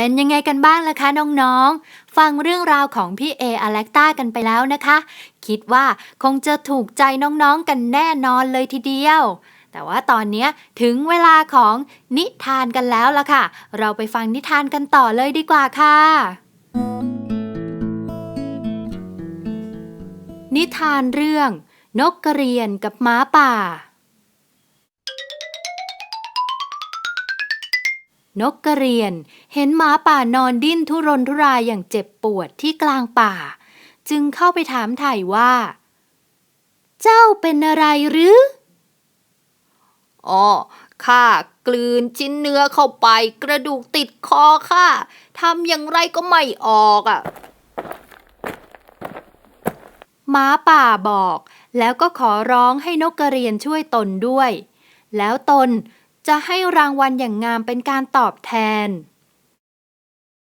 เป็นยังไงกันบ้างล่ะคะน้องๆ ฟังเรื่องราวของพี่เออเล็กต้ากันไปแล้วนะคะ คิดว่าคงจะถูกใจน้องๆกันแน่นอนเลยทีเดียว แต่ว่าตอนนี้ถึงเวลาของนิทานกันแล้วล่ะค่ะ เราไปฟังนิทานกันต่อเลยดีกว่าค่ะ นิทานเรื่อง นกกระเรียนกับม้าป่า นกกระเรียนเห็นหมาป่านอนดิ้นทุรนทุรายอย่างเจ็บปวดที่กลางป่า จึงเข้าไปถามไถ่ว่า เจ้าเป็นอะไรหรืออ๋อข้ากลืนชิ้นเนื้อเข้าไปกระดูกติดคอข้าทำอย่างไรก็ไม่ออกอะหมาป่าบอก แล้วก็ขอร้องให้นกกระเรียนช่วยตนด้วย แล้วตน จะให้รางวัลอย่างงามเป็นการตอบแทน